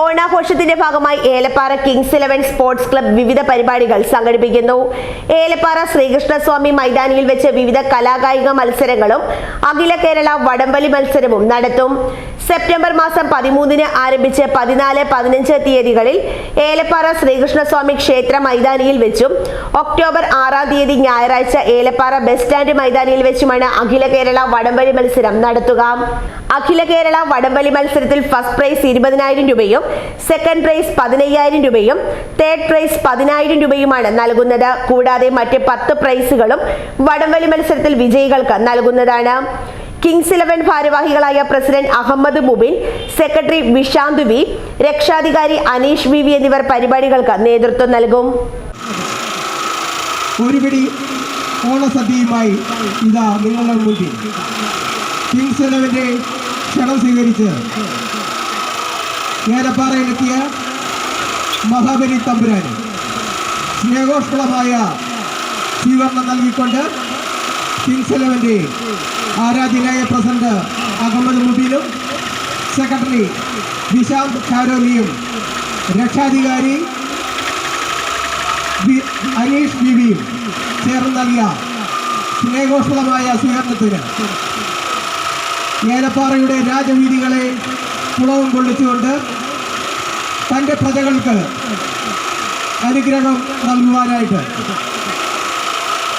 ഓണാഘോഷത്തിന്റെ ഭാഗമായി Elappara kings eleven sports club വിവിധ പരിപാടികൾ സംഘടിപ്പിക്കുന്നു. ഏലപ്പാറ ശ്രീകൃഷ്ണസ്വാമി മൈതാനിയിൽ വെച്ച് വിവിധ കലാകായിക മത്സരങ്ങളും അഖില കേരള വടംവലി മത്സരവും നടത്തും. സെപ്റ്റംബർ മാസം പതിമൂന്നിന് ആരംഭിച്ച് പതിനാല് പതിനഞ്ച് തീയതികളിൽ ഏലപ്പാറ ശ്രീകൃഷ്ണസ്വാമി ക്ഷേത്ര മൈതാനിയിൽ വെച്ചും ഒക്ടോബർ ആറാം തീയതി ഞായറാഴ്ച ഏലപ്പാറ ബസ് സ്റ്റാൻഡ് മൈതാനിയിൽ വെച്ചുമാണ് അഖില കേരള വടംവലി മത്സരം നടത്തുക. അഖില കേരള വടംവലി മത്സരത്തിൽ ഫസ്റ്റ് പ്രൈസ് ഇരുപതിനായിരം രൂപയും സെക്കൻഡ് പ്രൈസ് പതിനയ്യായിരം രൂപയും തേർഡ് പ്രൈസ് പതിനായിരം രൂപയുമാണ് നൽകുന്നത്. കൂടാതെ മറ്റ് പത്ത് പ്രൈസുകളും വടംവലി മത്സരത്തിൽ വിജയികൾക്ക് നൽകുന്നതാണ്. കിങ്സ് ഇലവൻ ഭാരവാഹികളായ president Ahammed Mubin secretary Vishanth V രക്ഷാധികാരി അനീഷ് വി വി എന്നിവർ പരിപാടികൾക്ക് നേതൃത്വം നൽകും. ഒരുപിടി ഓണസദ്യയുമായി ഇതാ നിങ്ങളുടെ കിങ്സ് ഇലവന്റെ ക്ഷണം സ്വീകരിച്ച് ഏലപ്പാറയിലെത്തിയ മഹാബലി തമ്പുരാന്. സ്നേഹോഷ്കളമായ സ്വീകരണം നൽകിക്കൊണ്ട് കിങ്സ് ഇലവന്റെ ആരാധ്യനായ പ്രസിഡന്റ് അഹമ്മദ് മുബീനും സെക്രട്ടറി വിശാന്ത് ഖാരോലിയും രക്ഷാധികാരി അനീഷ് ബിബിയും ചേർന്ന് നൽകിയ സ്നേഹോഷ്മളമായ സ്വീകരണത്തിന്. ഏലപ്പാറയുടെ രാജവീതികളെ കുളവും കൊള്ളിച്ചുകൊണ്ട് തന്റെ പ്രജകൾക്ക് അനുഗ്രഹം നൽകുവാനായിട്ട്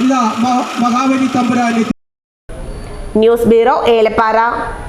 ഇതാ മഹാ- മഹാബലി തമ്പുരാൻ ന്യൂസ് ബ്യൂറോ ഏലപ്പാറ.